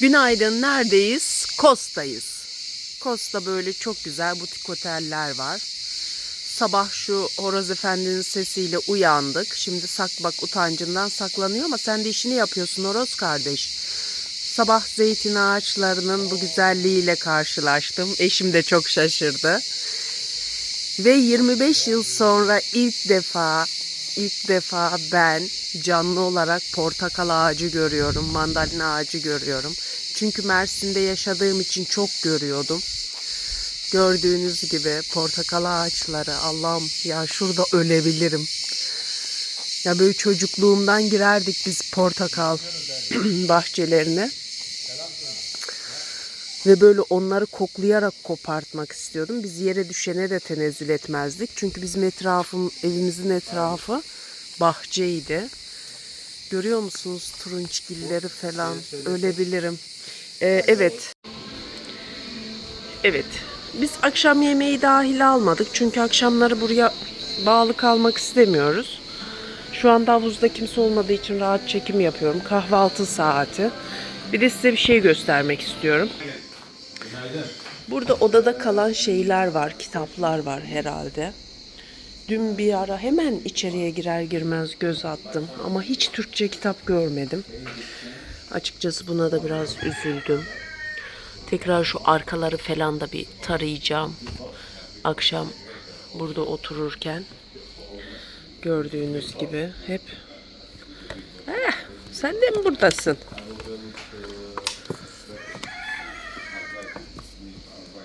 Günaydın. Neredeyiz? Kos'tayız. Kos'ta böyle çok güzel butik oteller var. Sabah şu Horoz Efendi'nin sesiyle uyandık. Şimdi sak bak utancından saklanıyor ama sen de işini yapıyorsun Horoz kardeş. Sabah zeytin ağaçlarının bu güzelliğiyle karşılaştım. Eşim de çok şaşırdı. Ve 25 yıl sonra ilk defa ilk defa ben canlı olarak portakal ağacı görüyorum, mandalina ağacı görüyorum. Çünkü Mersin'de yaşadığım için çok görüyordum. Gördüğünüz gibi portakal ağaçları Allah'ım ya şurada ölebilirim. Ya böyle çocukluğumdan girerdik biz portakal bahçelerine. Ve böyle onları koklayarak kopartmak istiyordum. Biz yere düşene de tenezzül etmezdik. Çünkü bizim etrafım, evimizin etrafı bahçeydi. Görüyor musunuz turunçgilleri falan? Ölebilirim. Ee, evet. Evet. Biz akşam yemeği dahil almadık. Çünkü akşamları buraya bağlı kalmak istemiyoruz. Şu anda havuzda kimse olmadığı için rahat çekim yapıyorum. Kahvaltı saati. Bir de size bir şey göstermek istiyorum. Burada odada kalan şeyler var, kitaplar var herhalde. Dün bir ara hemen içeriye girer girmez göz attım ama hiç Türkçe kitap görmedim. Açıkçası buna da biraz üzüldüm. Tekrar şu arkaları falan da bir tarayacağım. Akşam burada otururken gördüğünüz gibi hep Eh, sen de mi buradasın?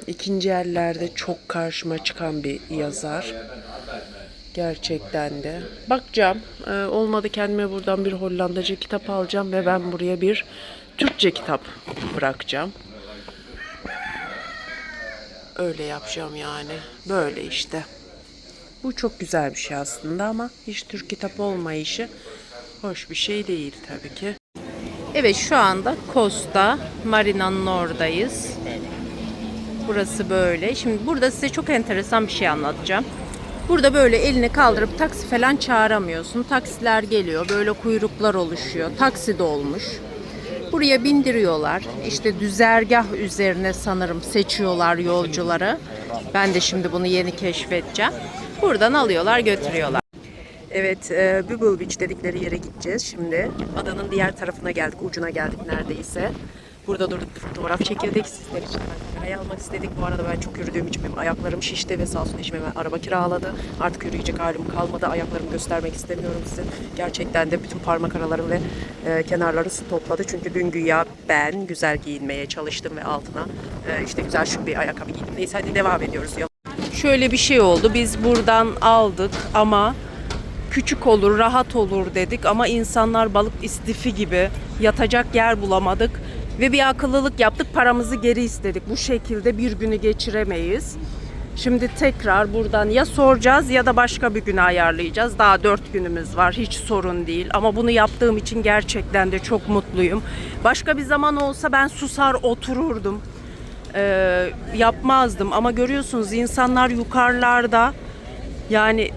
İkinci ellerde çok karşıma çıkan bir yazar. Gerçekten de. Bakacağım. Ee, olmadı kendime buradan bir Hollandaca kitap alacağım ve ben buraya bir Türkçe kitap bırakacağım. Öyle yapacağım yani. Böyle işte. Bu çok güzel bir şey aslında ama hiç Türk kitap olmayışı hoş bir şey değil tabii ki. Evet şu anda Costa Marina'nın oradayız. Burası böyle. Şimdi burada size çok enteresan bir şey anlatacağım. Burada böyle elini kaldırıp taksi falan çağıramıyorsun. Taksiler geliyor. Böyle kuyruklar oluşuyor. Taksi dolmuş. Buraya bindiriyorlar. İşte düzergah üzerine sanırım seçiyorlar yolcuları. Ben de şimdi bunu yeni keşfedeceğim. Buradan alıyorlar götürüyorlar. Evet, e, Bubble Beach dedikleri yere gideceğiz şimdi. Adanın diğer tarafına geldik, ucuna geldik neredeyse. Burada durduk fotoğraf çekildik. Sizler için ben almak istedik. Bu arada ben çok yürüdüğüm için benim ayaklarım şişti ve sağ olsun eşim hemen araba kiraladı. Artık yürüyecek halim kalmadı. Ayaklarımı göstermek istemiyorum size. Gerçekten de bütün parmak aralarım ve e, kenarları su topladı. Çünkü dün güya ben güzel giyinmeye çalıştım ve altına e, işte güzel şu bir ayakkabı giydim. Neyse hadi devam ediyoruz. Şöyle bir şey oldu. Biz buradan aldık ama küçük olur, rahat olur dedik ama insanlar balık istifi gibi yatacak yer bulamadık ve bir akıllılık yaptık, paramızı geri istedik. Bu şekilde bir günü geçiremeyiz. Şimdi tekrar buradan ya soracağız ya da başka bir güne ayarlayacağız. Daha dört günümüz var, hiç sorun değil. Ama bunu yaptığım için gerçekten de çok mutluyum. Başka bir zaman olsa ben susar otururdum. Ee, yapmazdım ama görüyorsunuz insanlar yukarılarda yani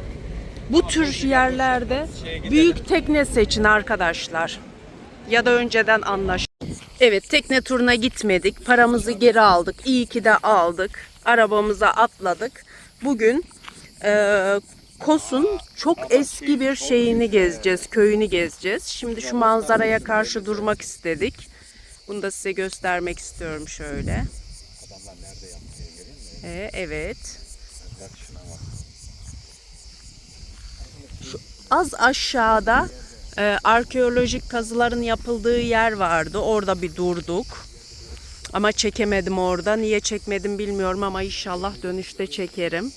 bu tür yerlerde büyük tekne seçin arkadaşlar. Ya da önceden anlaş. Evet tekne turuna gitmedik. Paramızı geri aldık. İyi ki de aldık. Arabamıza atladık. Bugün e, Kos'un çok eski bir şeyini gezeceğiz. Köyünü gezeceğiz. Şimdi şu manzaraya karşı durmak istedik. Bunu da size göstermek istiyorum şöyle. Ee, evet. az aşağıda e, arkeolojik kazıların yapıldığı yer vardı. Orada bir durduk. Ama çekemedim orada. Niye çekmedim bilmiyorum ama inşallah dönüşte çekerim.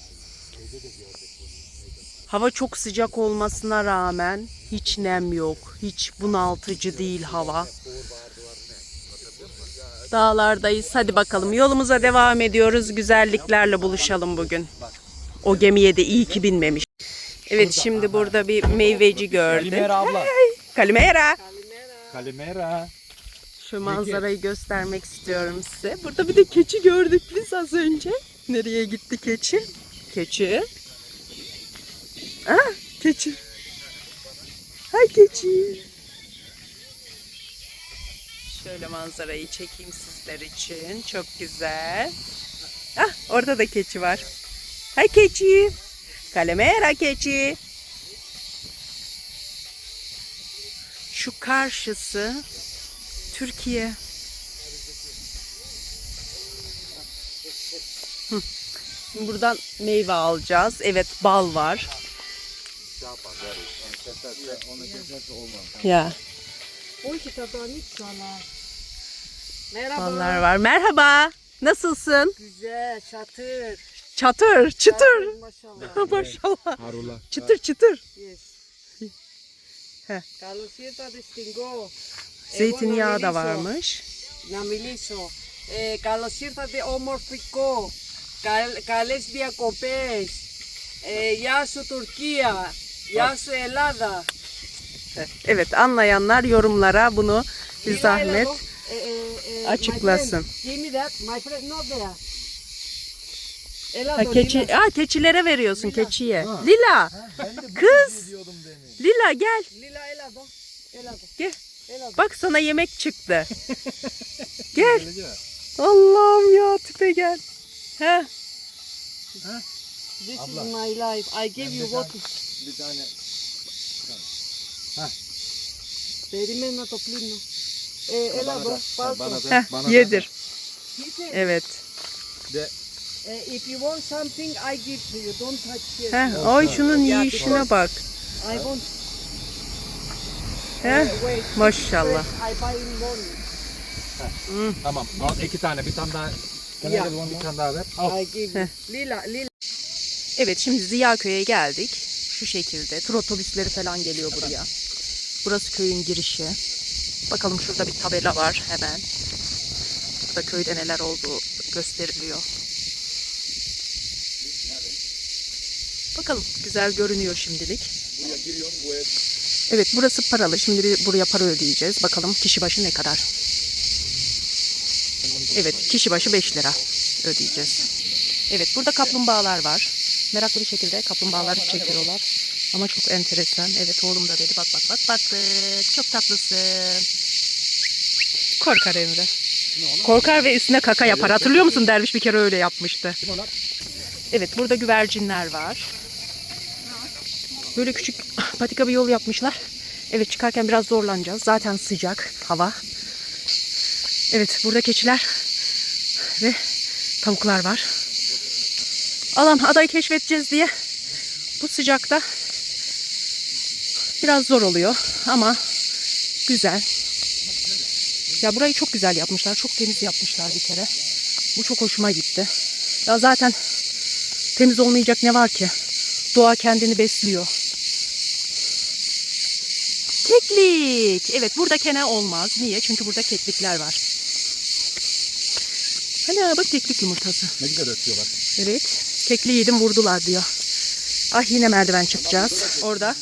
Hava çok sıcak olmasına rağmen hiç nem yok. Hiç bunaltıcı değil hava. Dağlardayız. Hadi bakalım yolumuza devam ediyoruz. Güzelliklerle buluşalım bugün. O gemiye de iyi ki binmemiş. Evet şimdi burada bir meyveci gördük. Kalimera abla. Kalimera. Kalimera. Şu manzarayı göstermek istiyorum size. Burada bir de keçi gördük biz az önce. Nereye gitti keçi? Keçi. Ah, keçi. Ha keçi. Şöyle manzarayı çekeyim sizler için. Çok güzel. Ah orada da keçi var. Hay keçi. Kalemera keçi. Şu karşısı Türkiye. Şimdi buradan meyve alacağız. Evet bal var. Ya. Merhaba. ballar var. Merhaba. Nasılsın? Güzel, çatır. Çatır, çıtır. Maşallah. Maşallah. Harula. Çıtır çıtır. Yes. Heh. Calosita distingo. Zeytinyağı da varmış. Namiliso. Eh, Calosita de Omorfico. Cal, Cales dιακοπές. Eh, Γεια σου Τουρκία. Γεια σου Ελλάδα. Evet anlayanlar yorumlara bunu bir Mira, zahmet. Elado. Eh, eh, eh, açıklasın. My friend, give me that. My friend not there. Ha, keçi, ha, keçilere veriyorsun keçiye. Lila. Kız. Lila gel. Lila Elado. Elado. Gel. Elado. Bak sana yemek çıktı. gel. Allah'ım ya tipe gel. He. Ha? This Abla. is my life. I give you water. Bir tane. Ha. Verimena toplino. E, eh, elado. Bana da. Bana da. Yedir. Evet. De eh, if you want something, I give to you. Don't touch here. Heh, ay şunun yiyişine bak. I want, Heh. eh, wait. Maşallah. I buy in morning. Tamam. Al iki tane. Bir tane daha. More? Bir tane daha ver. Al. I give you. Lila, lila. Evet şimdi Ziyaköy'e geldik. Şu şekilde. Tur otobüsleri falan geliyor buraya. Burası köyün girişi. Bakalım şurada bir tabela var hemen. Burada köyde neler olduğu gösteriliyor. Bakalım güzel görünüyor şimdilik. Evet burası paralı. Şimdi buraya para ödeyeceğiz. Bakalım kişi başı ne kadar. Evet kişi başı 5 lira ödeyeceğiz. Evet burada kaplumbağalar var. Meraklı bir şekilde kaplumbağaları çekiyorlar. Ama çok enteresan. Evet oğlum da dedi bak bak bak baktık. Çok tatlısın. Korkar Emre. Korkar ve üstüne kaka yapar. Hatırlıyor musun derviş bir kere öyle yapmıştı. Evet burada güvercinler var. Böyle küçük patika bir yol yapmışlar. Evet çıkarken biraz zorlanacağız. Zaten sıcak hava. Evet burada keçiler ve tavuklar var. Alan adayı keşfedeceğiz diye bu sıcakta biraz zor oluyor ama güzel. Ya burayı çok güzel yapmışlar. Çok temiz yapmışlar bir kere. Bu çok hoşuma gitti. Ya zaten temiz olmayacak ne var ki? Doğa kendini besliyor. Keklik. Evet burada kene olmaz. Niye? Çünkü burada keklikler var. Hala bak keklik yumurtası. Ne güzel ötüyorlar. Evet. Kekli yedim vurdular diyor. Ah yine merdiven çıkacağız. Orada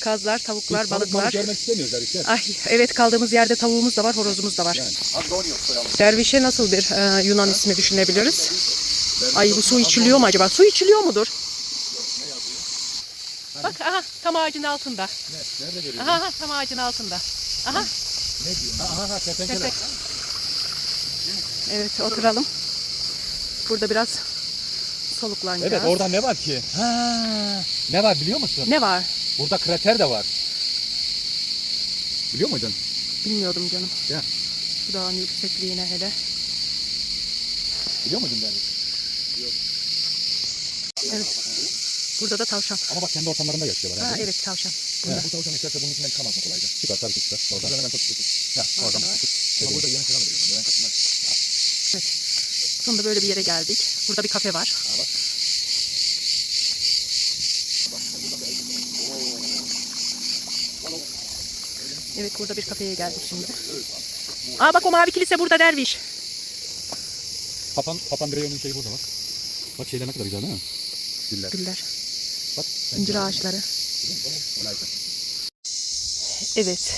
kazlar, tavuklar, balıklar. görmek istemiyoruz herifler. Ay evet kaldığımız yerde tavuğumuz da var, horozumuz da var. Dervişe nasıl bir e, Yunan ismi düşünebiliriz? Ay bu su içiliyor mu acaba? Su içiliyor mudur? Bak aha tam ağacın altında. Nerede görüyorsun? Aha, aha tam ağacın altında. Aha Ne diyor? Aha aha kertenkele. köpek. Evet oturalım. Burada biraz soluklanacağız. Evet orada ne var ki? Ha, ne var biliyor musun? Ne var? Burada krater de var. Biliyor muydun? Bilmiyordum canım. Ya. Şu dağın yüksekliğine hele. Biliyor muydun ben? Evet. Burada da tavşan. Ama bak kendi ortamlarında yaşıyorlar. Ha, Ha, evet tavşan. Bu tavşan isterse bunun içinden çıkamaz mı kolayca? Çıkar tabii ki çıkar. Oradan hemen tut tut. Ya oradan tut. Ama burada yeni mı veriyor? Ben kaçmaz. Sonunda böyle bir yere geldik. Burada bir kafe var. Evet burada bir kafeye geldik şimdi. Aa bak o mavi kilise burada derviş. Papan, Papan Dreyon'un şeyi burada bak. Bak şeyler ne kadar güzel değil mi? Güller. Güller. İncir ağaçları. Evet.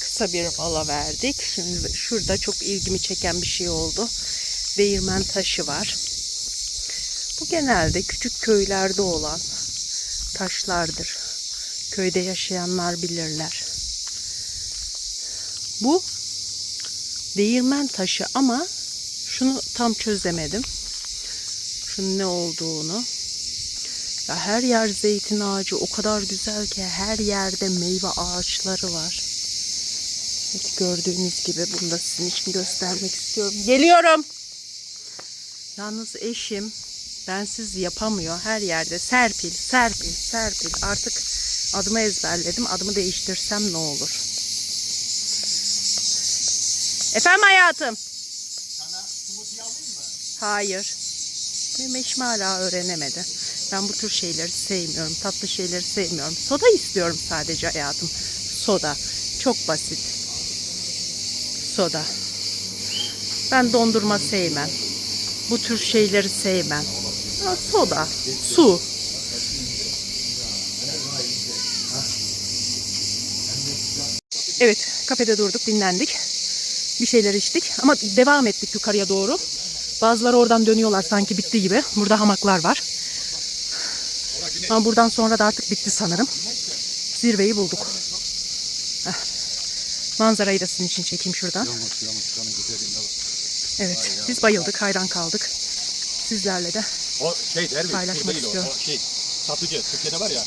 Kısa bir mola verdik. Şimdi şurada çok ilgimi çeken bir şey oldu. Değirmen taşı var. Bu genelde küçük köylerde olan taşlardır. Köyde yaşayanlar bilirler. Bu Değirmen taşı ama şunu tam çözemedim. Şunun ne olduğunu. Ya her yer zeytin ağacı o kadar güzel ki her yerde meyve ağaçları var. Evet, gördüğünüz gibi bunu da sizin için göstermek istiyorum. Geliyorum. Yalnız eşim bensiz yapamıyor. Her yerde serpil, serpil, serpil. Artık adımı ezberledim. Adımı değiştirsem ne olur? Efendim hayatım? Hayır. Benim eşim hala öğrenemedi. Ben bu tür şeyleri sevmiyorum. Tatlı şeyleri sevmiyorum. Soda istiyorum sadece hayatım. Soda. Çok basit. Soda. Ben dondurma sevmem. Bu tür şeyleri sevmem. Soda, su. Evet, kafede durduk, dinlendik. Bir şeyler içtik ama devam ettik yukarıya doğru. Bazıları oradan dönüyorlar sanki bitti gibi. Burada hamaklar var. Ama buradan sonra da artık bitti sanırım. Zirveyi bulduk. Heh. Manzarayı da sizin için çekeyim şuradan. Evet, biz bayıldık, hayran kaldık. Sizlerle de O şey Derviş, Paylaşmak değil o. istiyorum. O şey, satıcı. Türkiye'de var ya.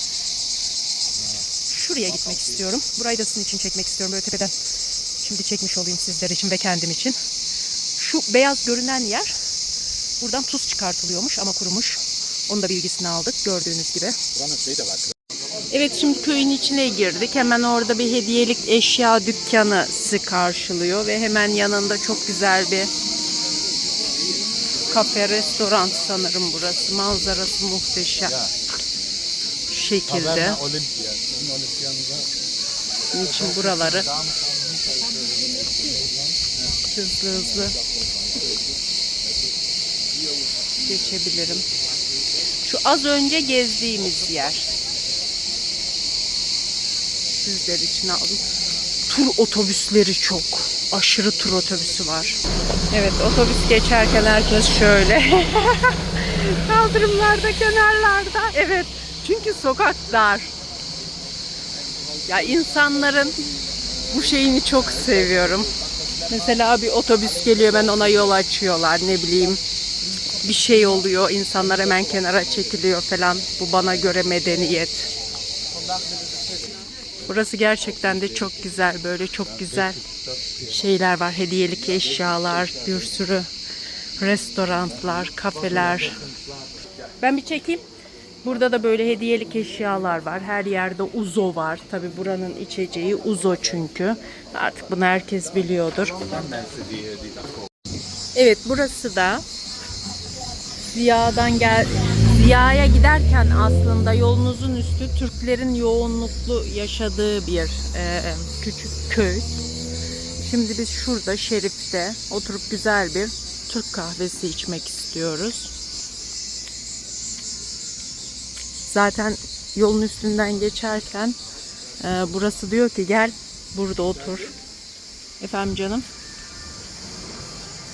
şuraya gitmek istiyorum. Burayı da sizin için çekmek istiyorum böyle tepeden. Şimdi çekmiş olayım sizler için ve kendim için. Şu beyaz görünen yer buradan tuz çıkartılıyormuş ama kurumuş. Onun da bilgisini aldık gördüğünüz gibi. Evet şimdi köyün içine girdik. Hemen orada bir hediyelik eşya dükkanı sizi karşılıyor ve hemen yanında çok güzel bir kafe, restoran sanırım burası. Manzarası muhteşem. Şekilde. Sizin olimpiyanıza Bunun için buraları hızlı hızlı geçebilirim. Şu az önce gezdiğimiz yer. Sizler için aldım. Tur otobüsleri çok. Aşırı tur otobüsü var. Evet otobüs geçerken herkes şöyle. Kaldırımlarda, kenarlarda. Evet. Çünkü sokak dar. Ya insanların bu şeyini çok seviyorum. Mesela bir otobüs geliyor ben ona yol açıyorlar ne bileyim. Bir şey oluyor insanlar hemen kenara çekiliyor falan. Bu bana göre medeniyet. Burası gerçekten de çok güzel böyle çok güzel şeyler var. Hediyelik eşyalar, bir sürü restoranlar, kafeler. Ben bir çekeyim. Burada da böyle hediyelik eşyalar var. Her yerde uzo var. Tabi buranın içeceği uzo çünkü. Artık bunu herkes biliyordur. Evet burası da Ziya'dan gel Ziya'ya giderken aslında yolunuzun üstü Türklerin yoğunluklu yaşadığı bir e, küçük köy. Şimdi biz şurada Şerif'te oturup güzel bir Türk kahvesi içmek istiyoruz. Zaten yolun üstünden geçerken e, burası diyor ki gel burada otur. Efendim canım.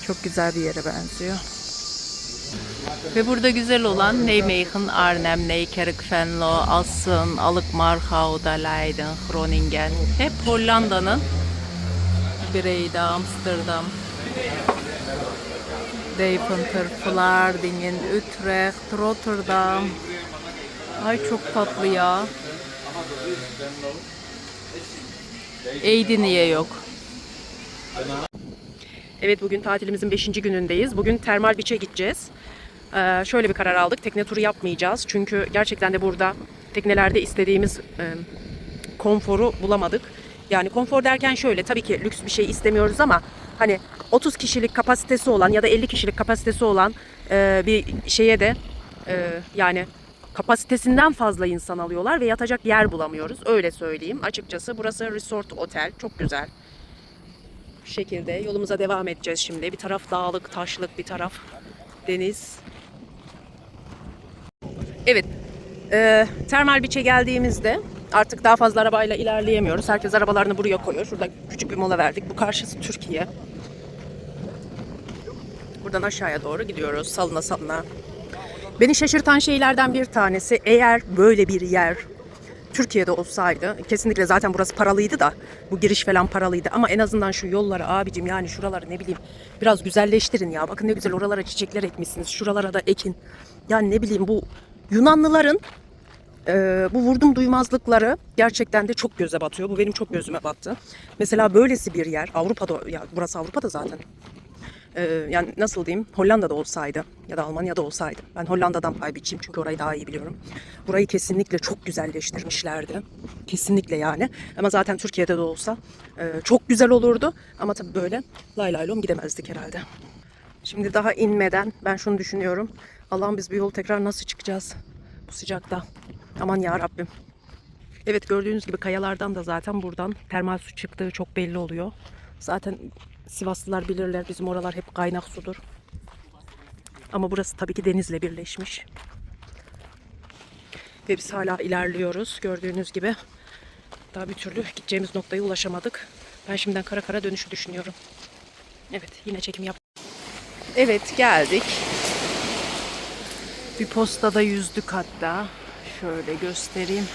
Çok güzel bir yere benziyor. Ve burada güzel olan Nijmegen, Arnhem, Nijkerk, Venlo, Assen, Alkmaar, Leiden, Groningen. Hep Hollanda'nın Breda, Amsterdam, Deventer, Vlaardingen, Utrecht, Rotterdam. Ay çok tatlı ya. Eydi niye yok? Evet bugün tatilimizin 5. günündeyiz. Bugün termal biçe gideceğiz. Ee, şöyle bir karar aldık. Tekne turu yapmayacağız. Çünkü gerçekten de burada teknelerde istediğimiz e, konforu bulamadık. Yani konfor derken şöyle tabii ki lüks bir şey istemiyoruz ama hani 30 kişilik kapasitesi olan ya da 50 kişilik kapasitesi olan e, bir şeye de e, yani kapasitesinden fazla insan alıyorlar ve yatacak yer bulamıyoruz. Öyle söyleyeyim. Açıkçası burası resort otel. Çok güzel. Bu şekilde yolumuza devam edeceğiz şimdi. Bir taraf dağlık, taşlık, bir taraf deniz. Evet. E, termal biçe geldiğimizde artık daha fazla arabayla ilerleyemiyoruz. Herkes arabalarını buraya koyuyor. Şurada küçük bir mola verdik. Bu karşısı Türkiye. Buradan aşağıya doğru gidiyoruz. Salına salına. Beni şaşırtan şeylerden bir tanesi eğer böyle bir yer Türkiye'de olsaydı kesinlikle zaten burası paralıydı da bu giriş falan paralıydı ama en azından şu yolları abicim yani şuraları ne bileyim biraz güzelleştirin ya. Bakın ne güzel oralara çiçekler ekmişsiniz. Şuralara da ekin. Yani ne bileyim bu Yunanlıların ee, bu vurdum duymazlıkları gerçekten de çok göze batıyor. Bu benim çok gözüme battı. Mesela böylesi bir yer Avrupa'da ya burası Avrupa'da zaten. Ee, yani nasıl diyeyim Hollanda'da olsaydı ya da Almanya'da olsaydı. Ben Hollanda'dan pay biçeyim çünkü orayı daha iyi biliyorum. Burayı kesinlikle çok güzelleştirmişlerdi. Kesinlikle yani. Ama zaten Türkiye'de de olsa e, çok güzel olurdu. Ama tabii böyle lay lay lom gidemezdik herhalde. Şimdi daha inmeden ben şunu düşünüyorum. Allah'ım biz bu yol tekrar nasıl çıkacağız bu sıcakta? Aman ya Rabbim. Evet gördüğünüz gibi kayalardan da zaten buradan termal su çıktığı çok belli oluyor. Zaten Sivaslılar bilirler bizim oralar hep kaynak sudur. Ama burası tabii ki denizle birleşmiş. Ve biz hala ilerliyoruz gördüğünüz gibi. Daha bir türlü gideceğimiz noktaya ulaşamadık. Ben şimdiden kara kara dönüşü düşünüyorum. Evet yine çekim yap. Evet geldik. Bir postada yüzdük hatta. Şöyle göstereyim.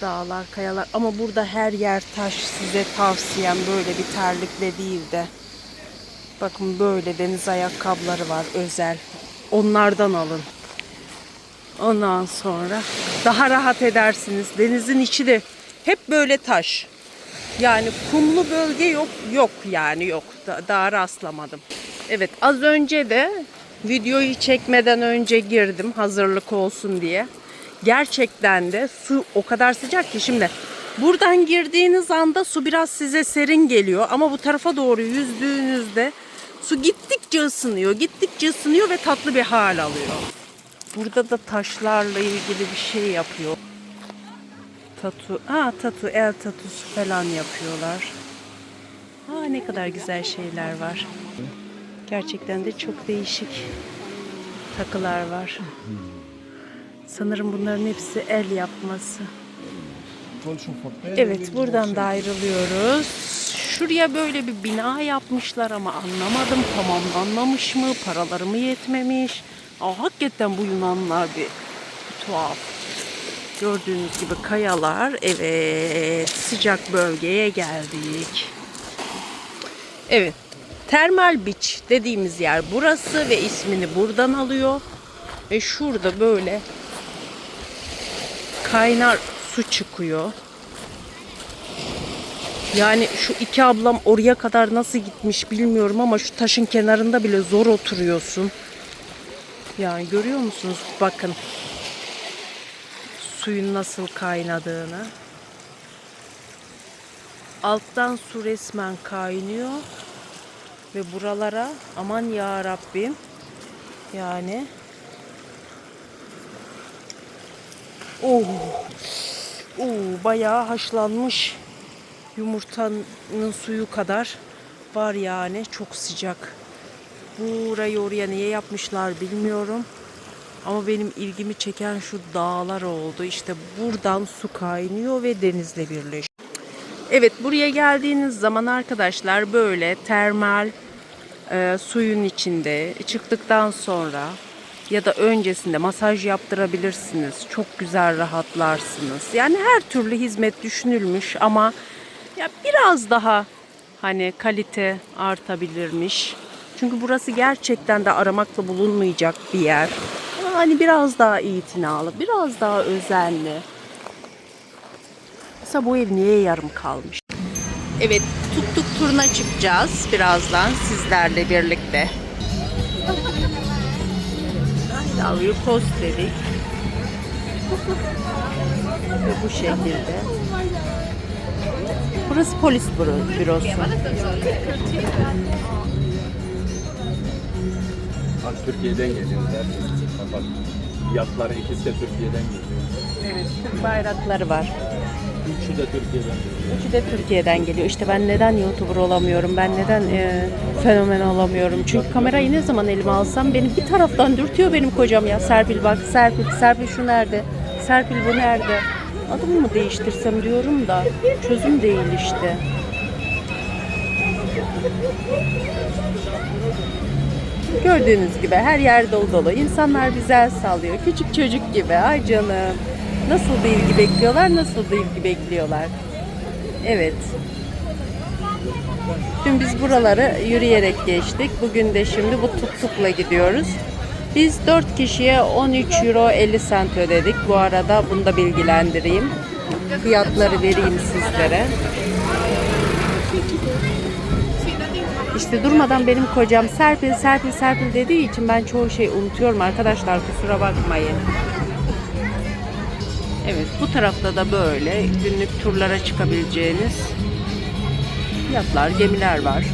Dağlar, kayalar ama burada her yer taş. Size tavsiyem böyle bir terlikle değil de. Bakın böyle deniz ayakkabıları var özel. Onlardan alın. Ondan sonra daha rahat edersiniz. Denizin içi de hep böyle taş. Yani kumlu bölge yok, yok yani yok. Da- daha rastlamadım. Evet az önce de videoyu çekmeden önce girdim hazırlık olsun diye. Gerçekten de su o kadar sıcak ki şimdi buradan girdiğiniz anda su biraz size serin geliyor ama bu tarafa doğru yüzdüğünüzde su gittikçe ısınıyor, gittikçe ısınıyor ve tatlı bir hal alıyor. Burada da taşlarla ilgili bir şey yapıyor. Tatu, ha tatu, el tatusu falan yapıyorlar. Ha ne kadar güzel şeyler var. Gerçekten de çok değişik takılar var. Sanırım bunların hepsi el yapması. Evet buradan da ayrılıyoruz. Şuraya böyle bir bina yapmışlar ama anlamadım tamamlanmamış mı, paraları mı yetmemiş. Aa, hakikaten bu Yunanlılar bir, bir tuhaf. Gördüğünüz gibi kayalar. Evet sıcak bölgeye geldik. Evet Termal Beach dediğimiz yer burası ve ismini buradan alıyor. Ve şurada böyle kaynar su çıkıyor. Yani şu iki ablam oraya kadar nasıl gitmiş bilmiyorum ama şu taşın kenarında bile zor oturuyorsun. Yani görüyor musunuz? Bakın suyun nasıl kaynadığını. Alttan su resmen kaynıyor ve buralara aman ya Rabbim yani oh oh bayağı haşlanmış yumurtanın suyu kadar var yani çok sıcak. Burayı oraya niye yapmışlar bilmiyorum. Ama benim ilgimi çeken şu dağlar oldu. İşte buradan su kaynıyor ve denizle birleşiyor. Evet buraya geldiğiniz zaman arkadaşlar böyle termal e, suyun içinde çıktıktan sonra ya da öncesinde masaj yaptırabilirsiniz. Çok güzel rahatlarsınız. Yani her türlü hizmet düşünülmüş ama ya biraz daha hani kalite artabilirmiş. Çünkü burası gerçekten de aramakla bulunmayacak bir yer. Hani biraz daha itinalı, biraz daha özenli. Mesela bu ev niye yarım kalmış? Evet, tuk tuk turuna çıkacağız birazdan sizlerle birlikte. Davyu post dedik. Ve bu şekilde. Burası polis büro- bürosu. Bak Türkiye'den geliyorlar. Bak yatları ikisi de Türkiye'den geliyor. Evet, Türk bayrakları var. Üçü de Türkiye'den geliyor. Üçü de Türkiye'den geliyor. İşte ben neden YouTuber olamıyorum? Ben neden e, fenomen olamıyorum? Çünkü kamerayı ne zaman elime alsam beni bir taraftan dürtüyor benim kocam ya. Serpil bak, Serpil, Serpil şu nerede? Serpil bu nerede? Adımı mı değiştirsem diyorum da çözüm değil işte. Gördüğünüz gibi her yer dolu dolu. İnsanlar bize el sallıyor. Küçük çocuk gibi. Ay canım. Nasıl bir ilgi bekliyorlar? Nasıl bir ilgi bekliyorlar? Evet. Dün biz buraları yürüyerek geçtik. Bugün de şimdi bu tuk-tukla gidiyoruz. Biz 4 kişiye 13 euro 50 cent ödedik. Bu arada bunu da bilgilendireyim. Fiyatları vereyim sizlere. İşte durmadan benim kocam Serpil Serpil Serpil dediği için ben çoğu şey unutuyorum arkadaşlar kusura bakmayın. Evet bu tarafta da böyle günlük turlara çıkabileceğiniz yatlar, gemiler var.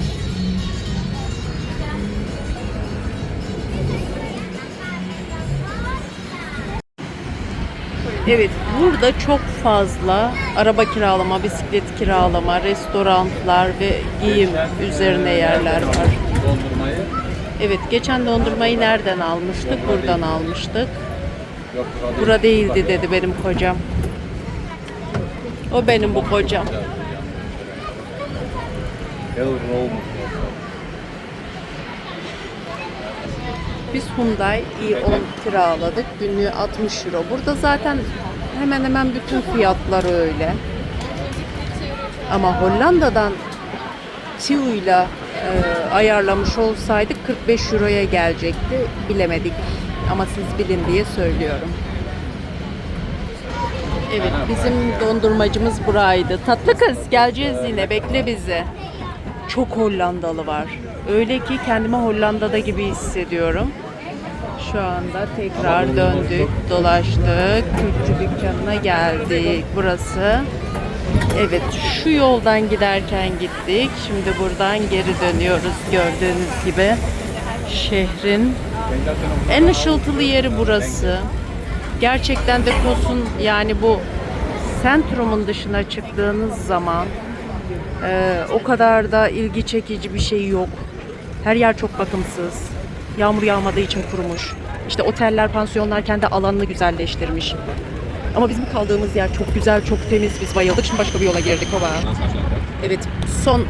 Evet, burada çok fazla araba kiralama, bisiklet kiralama, restoranlar ve giyim üzerine yerler var. Evet, geçen dondurmayı nereden almıştık? Buradan almıştık. Bura değildi dedi benim kocam. O benim bu kocam. Biz Hyundai i10 kiraladık. Günlüğü 60 euro. Burada zaten hemen hemen bütün fiyatlar öyle. Ama Hollanda'dan TIU'yla e, ayarlamış olsaydık 45 euroya gelecekti. Bilemedik. Ama siz bilin diye söylüyorum. Evet bizim dondurmacımız buraydı. Tatlı kız geleceğiz yine bekle bizi. Çok Hollandalı var. Öyle ki kendimi Hollanda'da gibi hissediyorum. Şu anda tekrar döndük, dolaştık. Kürkçü dükkanına geldik. Burası. Evet, şu yoldan giderken gittik. Şimdi buradan geri dönüyoruz gördüğünüz gibi. Şehrin en ışıltılı yeri burası. Gerçekten de Kos'un yani bu sentrumun dışına çıktığınız zaman ee, o kadar da ilgi çekici bir şey yok. Her yer çok bakımsız. Yağmur yağmadığı için kurumuş. İşte oteller, pansiyonlar kendi alanını güzelleştirmiş. Ama bizim kaldığımız yer çok güzel, çok temiz. Biz bayıldık. Şimdi başka bir yola girdik baba. Evet, son e,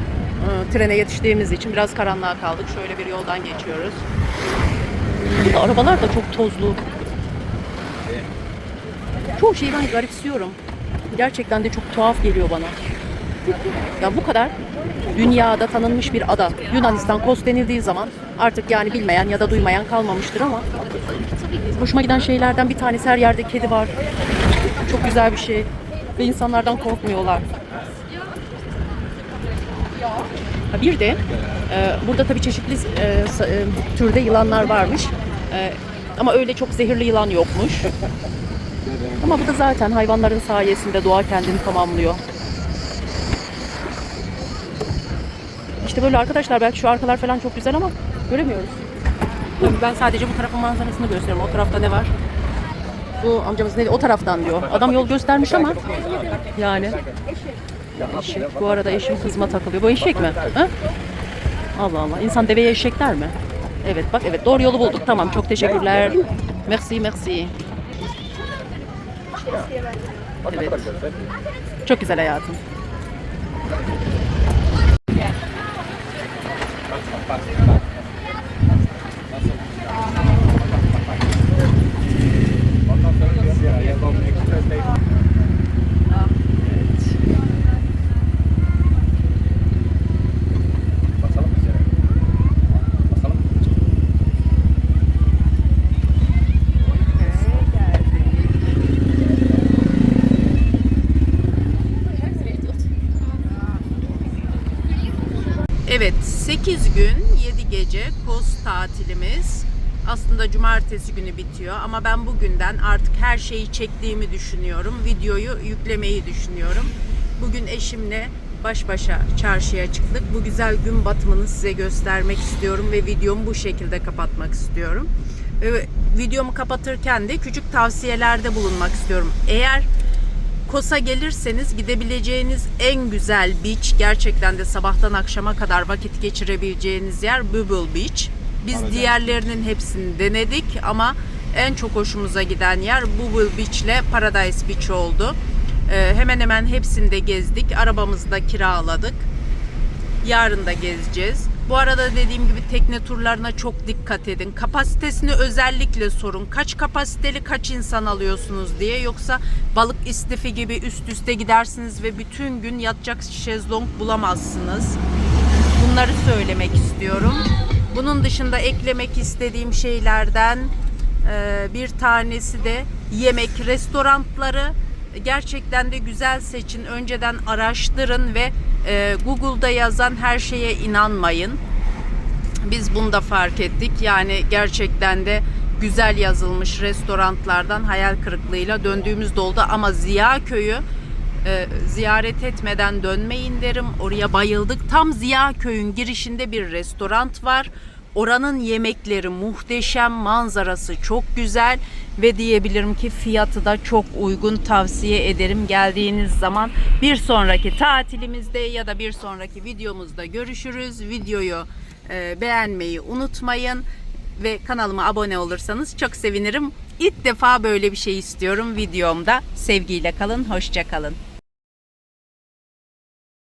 trene yetiştiğimiz için biraz karanlığa kaldık. Şöyle bir yoldan geçiyoruz. Arabalar da çok tozlu. Çoğu şeyi ben garipsiyorum. Gerçekten de çok tuhaf geliyor bana. Ya bu kadar dünyada tanınmış bir ada. Yunanistan Kos denildiği zaman artık yani bilmeyen ya da duymayan kalmamıştır ama hoşuma giden şeylerden bir tanesi her yerde kedi var. Çok güzel bir şey. Ve insanlardan korkmuyorlar. Ha Bir de e, burada tabii çeşitli e, e, türde yılanlar varmış. E, ama öyle çok zehirli yılan yokmuş. Ama bu da zaten hayvanların sayesinde doğa kendini tamamlıyor. İşte böyle arkadaşlar belki şu arkalar falan çok güzel ama göremiyoruz. Tabii ben sadece bu tarafın manzarasını gösteriyorum. O tarafta ne var? Bu amcamız ne? O taraftan diyor. Adam yol göstermiş ama yani. Eşek. Bu arada eşim kızma takılıyor. Bu eşek mi? Ha? Allah Allah. İnsan deveye eşek der mi? Evet bak evet doğru yolu bulduk. Tamam çok teşekkürler. Merci merci. Evet. Çok güzel hayatım. Basalım bir kere. Basalım. Evet 8 gün 7 gece Kos tatilimiz. Aslında cumartesi günü bitiyor ama ben bugünden artık her şeyi çektiğimi düşünüyorum. Videoyu yüklemeyi düşünüyorum. Bugün eşimle baş başa çarşıya çıktık. Bu güzel gün batımını size göstermek istiyorum ve videomu bu şekilde kapatmak istiyorum. Ve videomu kapatırken de küçük tavsiyelerde bulunmak istiyorum. Eğer Kosa gelirseniz gidebileceğiniz en güzel beach, gerçekten de sabahtan akşama kadar vakit geçirebileceğiniz yer Bubble Beach. Biz diğerlerinin hepsini denedik ama en çok hoşumuza giden yer Bubble Beach ile Paradise Beach oldu. Ee, hemen hemen hepsini de gezdik. Arabamızı da kiraladık. Yarın da gezeceğiz. Bu arada dediğim gibi tekne turlarına çok dikkat edin. Kapasitesini özellikle sorun. Kaç kapasiteli kaç insan alıyorsunuz diye. Yoksa balık istifi gibi üst üste gidersiniz ve bütün gün yatacak şezlong bulamazsınız. Bunları söylemek istiyorum. Bunun dışında eklemek istediğim şeylerden bir tanesi de yemek restoranları gerçekten de güzel seçin. Önceden araştırın ve e, Google'da yazan her şeye inanmayın. Biz bunu da fark ettik. Yani gerçekten de güzel yazılmış restoranlardan hayal kırıklığıyla döndüğümüz oldu ama Ziya Köyü e, ziyaret etmeden dönmeyin derim. Oraya bayıldık. Tam Ziya Köyün girişinde bir restoran var. Oranın yemekleri muhteşem, manzarası çok güzel ve diyebilirim ki fiyatı da çok uygun tavsiye ederim geldiğiniz zaman. Bir sonraki tatilimizde ya da bir sonraki videomuzda görüşürüz. Videoyu e, beğenmeyi unutmayın ve kanalıma abone olursanız çok sevinirim. İlk defa böyle bir şey istiyorum videomda. Sevgiyle kalın, hoşça kalın.